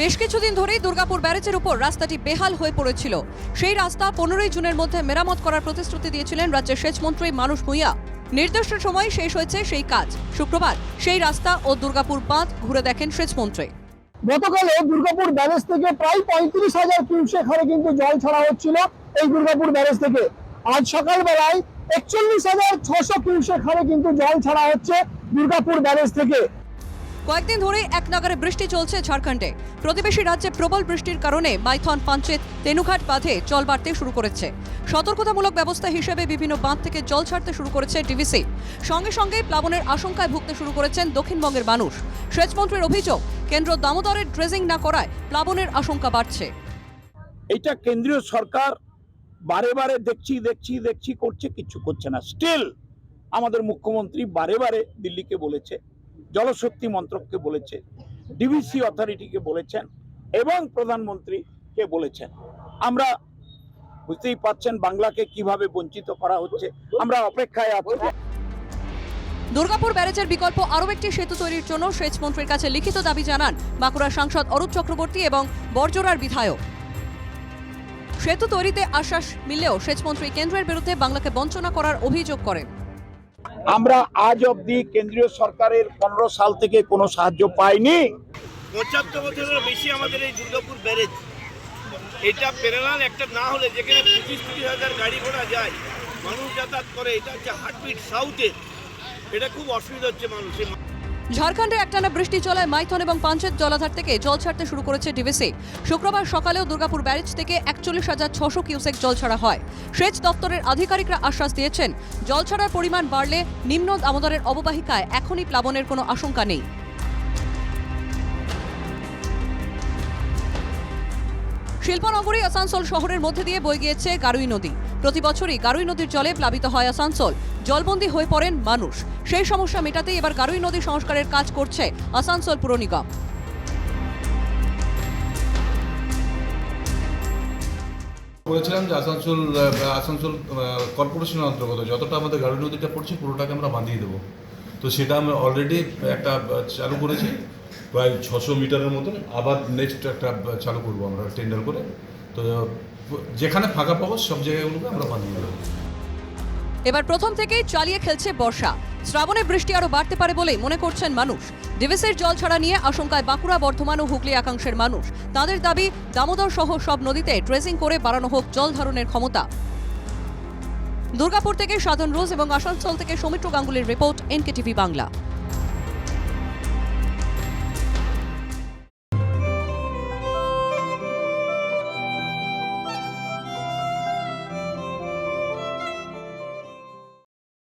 বেশ কিছুদিন ধরেই দুর্গাপুর ব্যারেজের উপর রাস্তাটি বেহাল হয়ে পড়েছিল। সেই রাস্তা পনেরোই জুনের মধ্যে মেরামত করার প্রতিশ্রুতি দিয়েছিলেন রাজ্যের সেচমন্ত্রী মানুষ ভূঁইয়া। নির্দিষ্ট সময় শেষ হয়েছে সেই কাজ। শুক্রবার সেই রাস্তা ও দুর্গাপুর বাঁধ ঘুরে দেখেন সেচমন্ত্রী গতকালে দুর্গাপুর ব্যারেজ থেকে প্রায় পঁয়ত্রিশ হাজার কিউসেক হারে কিন্তু জল ছাড়া হচ্ছিল এই দুর্গাপুর ব্যারেজ থেকে। আজ সকালবেলায় একচল্লিশ হাজার ছশো কিউসেক হারে কিন্তু জল ছাড়া হচ্ছে দুর্গাপুর ব্যারেজ থেকে। কয়েকদিন ধরেই এক নাগারে বৃষ্টি চলছে ঝাড়খণ্ডে। প্রতিবেশী রাজ্যে প্রবল বৃষ্টির কারণে মাইথন পাঞ্চেত তেনুঘাট বাঁধে জল বাড়তে শুরু করেছে। সতর্কতামূলক ব্যবস্থা হিসেবে বিভিন্ন বাঁধ থেকে জল ছাড়তে শুরু করেছে ডিভিসি। সঙ্গে সঙ্গে প্লাবনের আশঙ্কায় ভুগতে শুরু করেছেন দক্ষিণবঙ্গের মানুষ। সেচমন্ত্রীর অভিযোগ, কেন্দ্র দামোদরের ড্রেজিং না করায় প্লাবনের আশঙ্কা বাড়ছে। এটা কেন্দ্রীয় সরকার বারে বারে দেখছি দেখছি দেখছি, করছে, কিছু করছে না। স্টিল আমাদের মুখ্যমন্ত্রী বারে বারে দিল্লিকে বলেছে জলশক্তি মন্ত্রককে বলেছে ডিভিসি অথরিটিকে বলেছেন এবং প্রধানমন্ত্রীকে বলেছেন। আমরা বুঝতেই পাচ্ছেন বাংলাকে কীভাবে বঞ্চিত করা হচ্ছে। আমরা অপেক্ষায় আছি। দুর্গাপুর ব্যারেজের বিকল্প আরও একটি সেতু তৈরির জন্য সেচমন্ত্রীর কাছে লিখিত দাবি জানান বাঁকুড়ার সাংসদ অরূপ চক্রবর্তী এবং বর্জরার বিধায়ক। সেতু তৈরিতে আশ্বাস মিললেও সেচমন্ত্রী কেন্দ্রের বিরুদ্ধে বাংলাকে বঞ্চনা করার অভিযোগ করেন। আমরা আজ অবধি কেন্দ্রীয় সরকারের পনেরো সাল থেকে কোনো সাহায্য পাইনি। পঁচাত্তর বছরের বেশি আমাদের এই দুর্গাপুর ব্যারেজ। এটা প্যারালাল একটা না হলে যেখানে পঁচিশ তিরিশ হাজার গাড়ি ঘোড়া যায়, মানুষ যাতায়াত করে, এটা হচ্ছে হার্টবিট সাউথের এটা খুব অসুবিধা হচ্ছে মানুষের ঝাড়খণ্ডে একটানা বৃষ্টি চলায় মাইথন এবং পাঞ্চেত জলাধার থেকে জল ছাড়তে শুরু করেছে ডিভিসি। শুক্রবার সকালেও দুর্গাপুর ব্যারেজ থেকে একচল্লিশ হাজার ছশো কিউসেক জল ছাড়া হয়। সেচ দপ্তরের আধিকারিকরা আশ্বাস দিয়েছেন, জল ছাড়ার পরিমাণ বাড়লে নিম্ন দামোদরের অববাহিকায় এখনই প্লাবনের কোনো আশঙ্কা নেই। শিল্পনগরী আসানসোল শহরের মধ্যে দিয়ে বয়ে গিয়েছে গারুই নদী। প্রতি বছরই গারুই নদীর জলে প্লাবিত হয় আসানসোল। জলবন্দী হয়ে পড়েন মানুষ। সেই সমস্যা মেটাতেই এবার গারুই নদী সংস্কারের কাজ করছে আসানসোল পুর নিগম। বলেছিলাম যে আসানসোল আসানসোল কর্পোরেশনের অন্তর্গত। যতটা আমাদের গাড়ি নদীটা পড়ছে, পুরোটাকে আমরা বাঁধিয়ে দেবো। তো সেটা আমরা অলরেডি একটা চালু করেছি। প্রায় ছশো মিটারের মতন আবার নেক্সট একটা চালু করব আমরা টেন্ডার করে। তো, যেখানে ফাঁকা পাবো, সব জায়গাগুলোকে আমরা বাঁধিয়ে দেবো। এবার প্রথম থেকেই চালিয়ে খেলছে বর্ষা। শ্রাবণে বৃষ্টি আরও বাড়তে পারে বলেই মনে করছেন মানুষ। ডিভিসের জল ছাড়া নিয়ে আশঙ্কায় বাঁকুড়া, বর্ধমান ও হুগলি একাংশের মানুষ। তাদের দাবি, দামোদর সহ সব নদীতে ড্রেসিং করে বাড়ানো হোক জল ধারণের ক্ষমতা। দুর্গাপুর থেকে সাধন রোজ এবং আসানসোল থেকে সৌমিত্র গাঙ্গুলির রিপোর্ট, এনকেটিভি বাংলা।